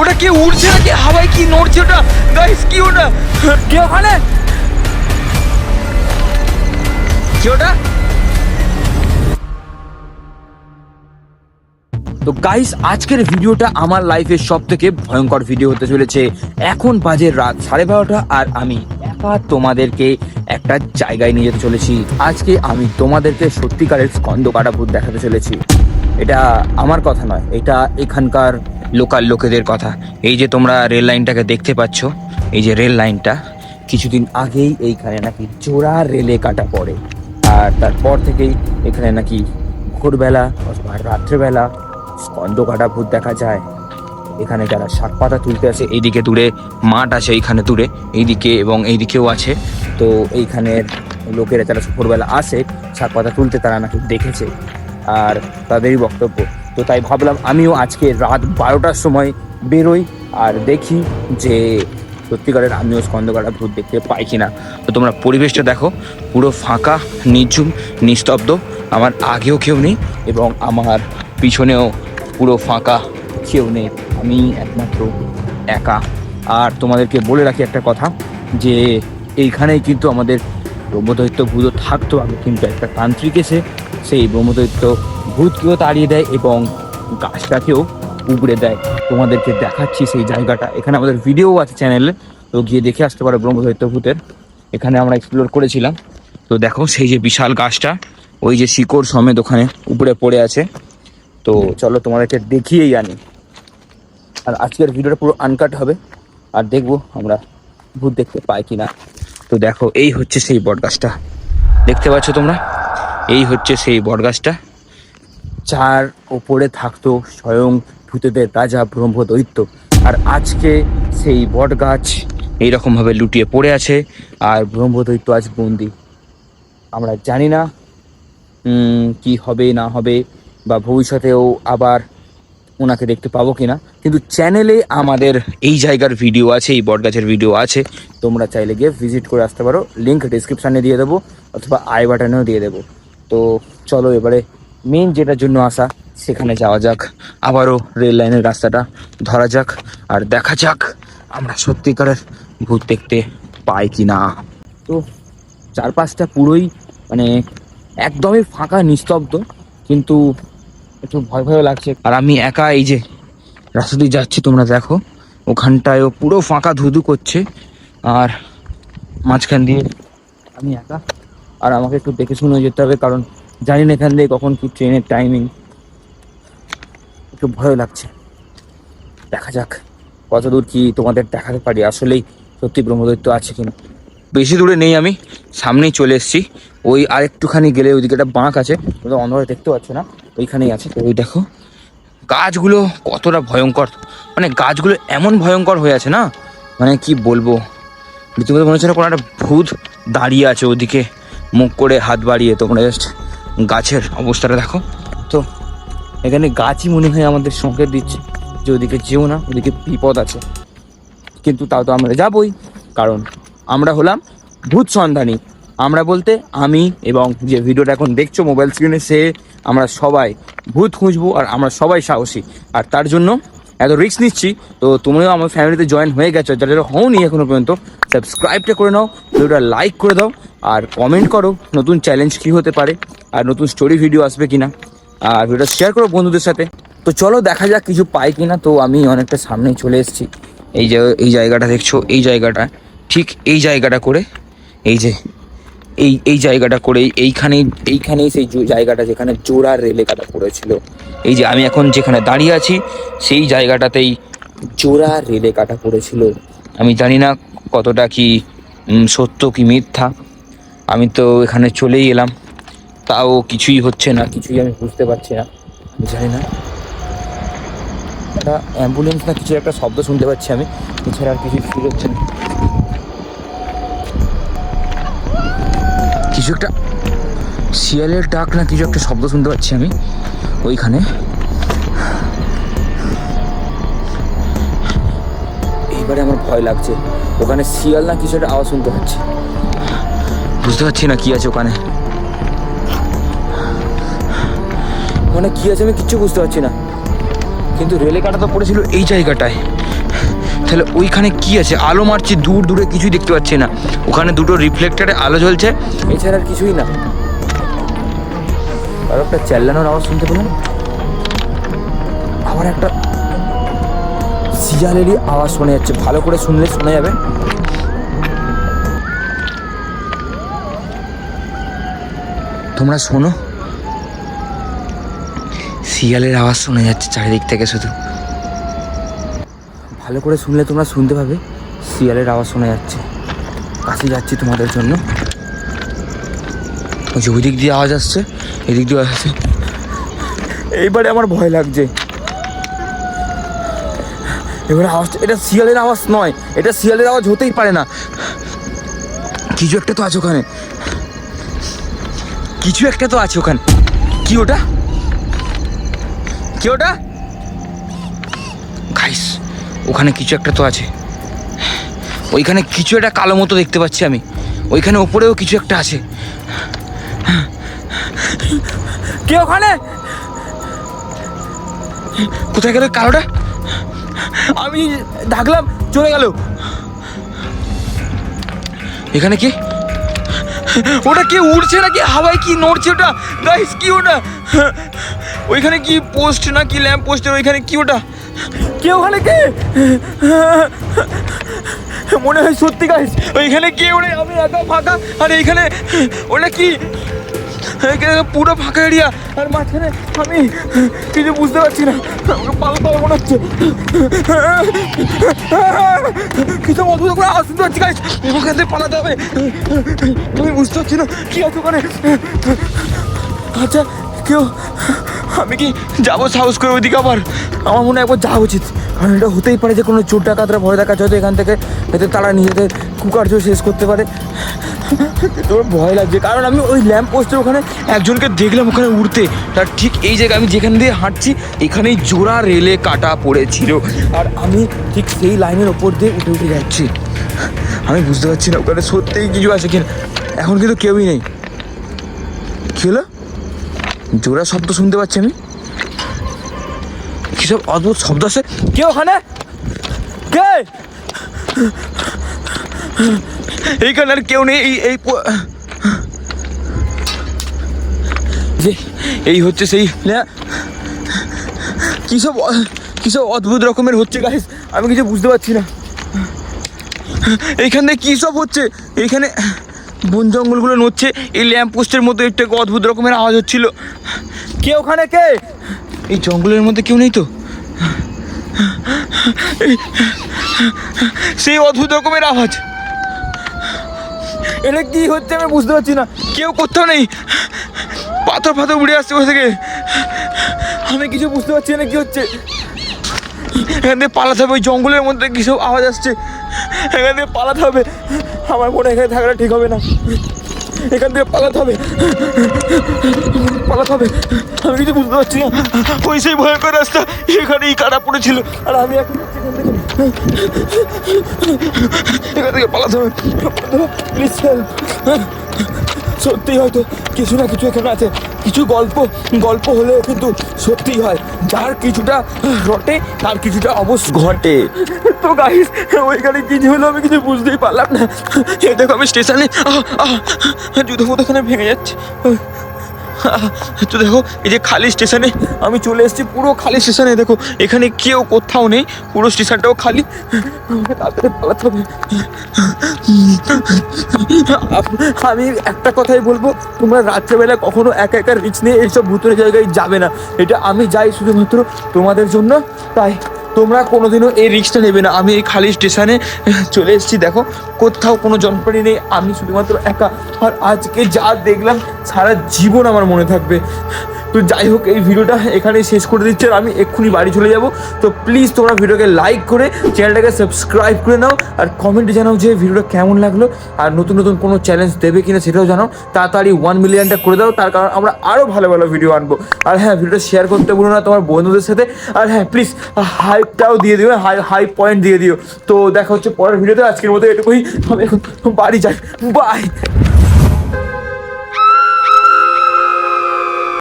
ওটা কি উড়ছে নাকি? হাওয়ায় কি নড়ছে ওটা? গাইস কি ওটা? কে ওখানে? কি ওটা? তো গাইস আজকের ভিডিওটা আমার লাইফের সব থেকে ভয়ঙ্কর ভিডিও হতে চলেছে। এখন বাজে রাত সাড়ে বারোটা আর আমি একা তোমাদেরকে একটা জায়গায় নিয়ে যেতে চলেছি। আজকে আমি তোমাদেরকে সত্যিকারের স্কন্দ কাটা ভূত দেখাতে চলেছি। এটা আমার কথা নয়, এটা এখানকার লোকাল লোকেদের কথা। এই যে তোমরা রেল লাইনটাকে দেখতে পাচ্ছ, এই যে রেল লাইনটা, কিছুদিন আগেই এইখানে নাকি জোড়া রেলে কাটা পড়ে। আর তারপর থেকেই এখানে নাকি ভোরবেলা, অথবা রাত্রেবেলা স্কন্দ কাটা ভূত দেখা যায়। এখানে যারা শাক পাতা তুলতে আসে, এইদিকে দূরে মাঠ আছে, এইখানে দূরে, এইদিকে এবং এইদিকেও আছে। তো এইখানের লোকেরা যারা ভোরবেলা আসে, শাক পাতা তুলতে তারা নাকি দেখেছে। আর তাদেরই বক্তব্য। তো তাই ভাবলাম আমিও আজকে রাত বারোটার সময় বেরোই আর দেখি যে সত্যিকারের আমিও স্কন্দকাটা ভূত দেখতে পাই কিনা। তো তোমরা পরিবেশটা দেখো, পুরো ফাঁকা, নিঝুম, নিস্তব্ধ, আমার আগেও কেউ নেই এবং আমার পিছনেও পুরো ফাঁকা কেউ নেই। আমি একমাত্র একা। আর তোমাদেরকে বলে রাখি একটা কথা, যে এইখানেই কিন্তু আমাদের ব্রহ্মদৈত্য ভূত থাকতো আগে, কিন্তু একটা তান্ত্রিক এসে সেই ব্রহ্মদৈত্য ভূতকেও তাড়িয়ে দেয় এবং গাছটাকেও উগড়ে দেয়। তোমাদেরকে দেখাচ্ছি সেই জায়গাটা। এখানে আমাদের ভিডিও আছে চ্যানেলে তো গিয়ে দেখে আসতে পারো ব্রহ্মদৈত্য ভূতের। এখানে আমরা এক্সপ্লোর করেছিলাম। তো দেখো সেই যে বিশাল গাছটা, ওই যে শিকড় সমেত ওখানে উপরে পড়ে আছে। তো চলো তোমাদেরকে দেখিয়েই আনি। আর আজকের ভিডিওটা পুরো আনকাট হবে। আর দেখব আমরা ভূত দেখতে পাই কি না তো দেখো, এই হচ্ছে সেই বটগাছটা। দেখতে পাচ্ছ তোমরা? এই হচ্ছে সেই বটগাছটা। যার ওপরে থাকতো স্বয়ং ভূতেদের রাজা ব্রহ্মদৈত্য আর আজকে সেই বটগাছ এইরকমভাবে লুটিয়ে পড়ে আছে আর ব্রহ্মদৈত্য আজ বন্দি। আমরা জানি না কি হবে, না হবে, বা ভবিষ্যতেও আবার ওনাকে দেখতে পাবো কিনা। কিন্তু চ্যানেলে আমাদের এই জায়গার ভিডিও আছে, এই বটগাছের ভিডিও আছে। তোমরা চাইলে গিয়ে ভিজিট করে আসতে পারো। লিঙ্ক ডিসক্রিপশানে দিয়ে দেবো, অথবা আই বাটনেও দিয়ে দেবো। তো চলো এবারে মেন যেটার জন্য আসা, সেখানে যাওয়া যাক। আবারও রেল লাইনের রাস্তাটা ধরা যাক আর দেখা যাক আমরা সত্যিকারের ভূত দেখতে পাই কি না তো চারপাশটা পুরোই মানে একদমই ফাঁকা, নিস্তব্ধ, কিন্তু একটু ভয় ভয় লাগছে। আর আমি একা এই যে রাস্তা দিয়ে যাচ্ছি, তোমরা দেখো, ওখানটায়ও পুরো ফাঁকা ধুধু করছে। আর মাঝখান দিয়ে আমি একা। আর আমাকে একটু দেখে শুনে যেতে হবে, কারণ জানি না এখান দিয়ে কখন কি ট্রেনের টাইমিং একটু ভয় লাগছে। দেখা যাক, কতদূর কি তোমাদের দেখাতে পারি। আসলেই সত্যি ব্রহ্মদৈত্য আছে কিনা। বেশি দূরে নেই আমি, সামনেই চলে এসেছি। ওই আর একটুখানি গেলে ওইদিকে একটা বাঁক আছে তোমরা অন্ধকারে দেখতে পাচ্ছ না, ওইখানেই আছে। তো ওই দেখো, গাছগুলো কতটা ভয়ঙ্কর। মানে গাছগুলো এমন ভয়ঙ্কর হয়ে আছে না মানে কি বলব। রীতিমতো মনে হচ্ছে না কোনো একটা ভূত দাঁড়িয়ে আছে ওদিকে, মুখ করে হাত বাড়িয়ে। তোমরা জাস্ট গাছের অবস্থাটা দেখো। তো এখানে গাছই মনে হয় আমাদের সংকেত দিচ্ছে। যে ওদিকে যেও না, ওদিকে বিপদ আছে। কিন্তু তাও তো আমরা যাবই, কারণ আমরা হলাম ভূত সন্ধানী। আমরা বলতে আমি এবং যে ভিডিওটা এখন দেখছ মোবাইল স্ক্রিনে, সে আমরা সবাই ভূত খুঁজবো আর আমরা সবাই সাহসী। আর তার জন্য এত রিস্ক নিচ্ছি। তো তুমিও আমার ফ্যামিলিতে জয়েন হয়ে গেছো। যারা যারা হওনি এখনও পর্যন্ত সাবস্ক্রাইবটা করে নাও, ভিডিওটা লাইক করে দাও। আর কমেন্ট করো, নতুন চ্যালেঞ্জ কী হতে পারে। আর নতুন স্টোরি ভিডিও আসবে কিনা, আর ভিডিওটা শেয়ার করো বন্ধুদের সাথে। তো চলো দেখা যাক কিছু পাই কিনা। তো আমি অনেকটা সামনেই চলে এসেছি। এই যে, এই জায়গাটা দেখছ, এই জায়গাটা, ঠিক এই জায়গাটা করে, এই যে, এই এই জায়গাটা করে, এইখানেই এইখানেই সেই জায়গাটা যেখানে জোড়া রেলে কাটা পড়েছিল। এই যে, আমি এখন যেখানে দাঁড়িয়ে আছি, সেই জায়গাটাতেই জোড়া রেলে কাটা পড়েছিল। আমি জানি না কতটা কি সত্য কি মিথ্যা। আমি তো এখানে চলেই এলাম। তাও কিছুই হচ্ছে না, কিছুই আমি বুঝতে পারছি না। জানি না। একটা অ্যাম্বুলেন্স না কিছু একটা শব্দ শুনতে পাচ্ছি আমি, এছাড়া আর কিছু ফিল হচ্ছে না। কিছু একটা শিয়ালের ডাক না কিছু একটা শব্দ শুনতে পাচ্ছি আমি, ওইখানে। এইবারে আমার ভয় লাগছে, ওখানে শিয়াল না কিছু একটা আওয়াজ শুনতে পাচ্ছি। বুঝতে পারছি না কি আছে ওখানে। ওখানে কি আছে আমি কিচ্ছু বুঝতে পারছি না। কিন্তু রেলে কাটা তো পড়েছিল এই জায়গাটায়। তাহলে ওইখানে কি আছে? আলো মারছি দূর দূরে কিছুই দেখতে পাচ্ছি না। ওখানে দুটো রিফ্লেক্টারে আলো জ্বলছে। এছাড়া আর কিছুই না। আর একটা চেল্লানোর আওয়াজ শুনতে পেলাম আবার একটা সিজালেরই আওয়াজ শোনা যাচ্ছে। ভালো করে শুনলে শোনা যাবে। তোমরা শোনো। শিয়ালের আওয়াজ শোনা যাচ্ছে চারিদিক থেকে শুধু। ভালো করে শুনলে তোমরা শুনতে পাবে শিয়ালের আওয়াজ শোনা যাচ্ছে। কাছে যাচ্ছি তোমাদের জন্য। ওই যে ওই দিক দিয়ে আওয়াজ আসছে এদিক দিয়ে আসছে। এইবারে আমার ভয় লাগছে। এবারে আওয়াজ এটা শিয়ালের আওয়াজ নয় এটা শিয়ালের আওয়াজ হতেই পারে না। কিছু একটা তো আছে ওখানে। কিছু একটা তো আছে ওখানে। কি ওটা? কি ওটা? গাইস ওখানে কিছু একটা তো আছে। ওইখানে কিছু একটা কালো মতো দেখতে পাচ্ছি আমি। ওইখানে ওপরেও কিছু একটা আছে। কে ওখানে? কোথায় গেল কালোটা? আমি ডাকলাম চলে গেল। এখানে কি? ওটা কি উড়ছে নাকি? হাওয়ায় কি নড়ছে ওটা? গাইস কি ওটা? ওইখানে কি পোস্ট না কি ল্যাম্প পোস্টের ওইখানে কি ওটা? কে ওখানে কে? মনে হয় সত্যি গাইস ওইখানে কে ওরে? আমি একা ফাঁকা। আর এইখানে ওটা কি? এখানে পুরো ফাঁকা এরিয়া আর মাঝখানে আমি কিছু বুঝতে পারছি না। আমাকে পালা পালা মনে হচ্ছে। কিছু অদ্ভুত করে আসতে পাচ্ছি গাইস ওখান থেকে পালাতে হবে। আমি বুঝতে পারছি না কি আছে ওখানে। আচ্ছা কেউ? আমি কি যাব সাহস করে ওইদিকে আবার? আমার মনে একবার যাওয়া উচিত। কারণ এটা হতেই পারে যে কোনো চোর ডাকাতরা ভয় দেখাচ্ছে, হয়তো এখান থেকে হয়তো তারা নিজেদের কুকার্য শেষ করতে পারে। তোর ভয় লাগছে। কারণ আমি ওই ল্যাম্প পোস্টের ওখানে একজনকে দেখলাম ওখানে উড়তে। তার ঠিক এই জায়গায় আমি যেখান দিয়ে হাঁটছি, এখানেই জোড়া রেলে কাটা পড়েছিল। আর আমি ঠিক সেই লাইনের ওপর দিয়ে উঠে উঠে যাচ্ছি। আমি বুঝতে পারছি না ওখানে সত্যিই কিছু আছে কিনা। এখন কিন্তু কেউই নেই। হলো জোড়া শব্দ শুনতে পাচ্ছি আমি। কিসব অদ্ভুত শব্দ আছে? কে ওখানে? কে? এইখানে আর কেউ নেই, এই এই যে এই হচ্ছে সেই কিসব কিসব অদ্ভুত রকমের হচ্ছে গাইস আমি কিছু বুঝতে পারছি না। এইখানে কি সব হচ্ছে? এইখানে বন জঙ্গলগুলো নড়ছে, এই ল্যাম্প পোস্টের মধ্যে একটু অদ্ভুত রকমের আওয়াজ হচ্ছিল। কে ওখানে কে? এই জঙ্গলের মধ্যে কেউ নেই তো? সেই অদ্ভুত রকমের আওয়াজ। এটা কি হচ্ছে আমি বুঝতে পারছি না। কেউ কোথাও নেই। পাথর ফাথর উড়ে আসছে ওখান থেকে? আমি কিছু বুঝতে পারছি না কি হচ্ছে। এখান থেকে পালাতে হবে, ওই জঙ্গলের মধ্যে কিছু আওয়াজ আসছে? এখান থেকে পালাতে হবে। আমার মনে এখানে থাকাটা ঠিক হবে না। এখান থেকে পালাতে হবে। পালাতে হবে। আমি কিছু বুঝতে পারছি না। ওই সেই ভয়ঙ্কর রাস্তা এখানেই কাটা পড়েছিল। আর আমি এখন এখান থেকে। পালাতে হবে। প্লিজ হেল্প সত্যি হয়তো কিছু না কিছু এখানে আছে। কিছু গল্প গল্প হলেও কিন্তু সত্যি হয়। যার কিছুটা রটে, তার কিছুটা অবশ্য ঘটে। তো গাইস ওইখানে কিছু হলো আমি কিছু বুঝতেই পারলাম না। এই দেখো আমি স্টেশনে যুদ্ধ এখানে ভেঙে যাচ্ছে। তো দেখো, এই যে খালি স্টেশনে আমি চলে এসেছি, পুরো খালি স্টেশনে। দেখো, এখানে কেউ কোথাও নেই, পুরো স্টেশনটাও খালি। আমি একটা কথাই বলব, তোমরা রাত্রেবেলা কখনো একা একা রিচ নিয়ে এইসব ভূতের জায়গায় যাবে না। এটা আমি যাই শুধুমাত্র তোমাদের জন্য, তাই। তোমরা কোনোদিনও এই রিক্সটা নেবে না। আমি এই খালি স্টেশনে চলে এসেছি। দেখো, কোথাও কোনো জনপ্রাণী নেই। আমি শুধুমাত্র একা। আর আজকে যা দেখলাম, সারা জীবন আমার মনে থাকবে। তো যাই হোক, এই ভিডিওটা এখানেই শেষ করে দিচ্ছে আর আমি এক্ষুনি বাড়ি চলে যাব। তো প্লিজ তোমরা ভিডিওকে লাইক করে চ্যানেলটাকে সাবস্ক্রাইব করে নাও আর কমেন্টে জানাও যে ভিডিওটা কেমন লাগল আর নতুন নতুন কোনো চ্যালেঞ্জ দেবে কিনা সেটাও জানাও। তাড়াতাড়ি ওয়ান মিলিয়নটা করে দাও, তার কারণ আমরা আরও ভালো ভালো ভিডিও আনব। আর হ্যাঁ ভিডিওটা শেয়ার করতে ভুলো না তোমার বন্ধুদের সাথে। আর হ্যাঁ প্লিজ হাইপটাও দিয়ে দিও হাই হাই পয়েন্ট দিয়ে দিও। তো দেখা হচ্ছে পরের ভিডিওতে, আজকের মতো এটুকুই। আমি এখন বাড়ি যাই। বাই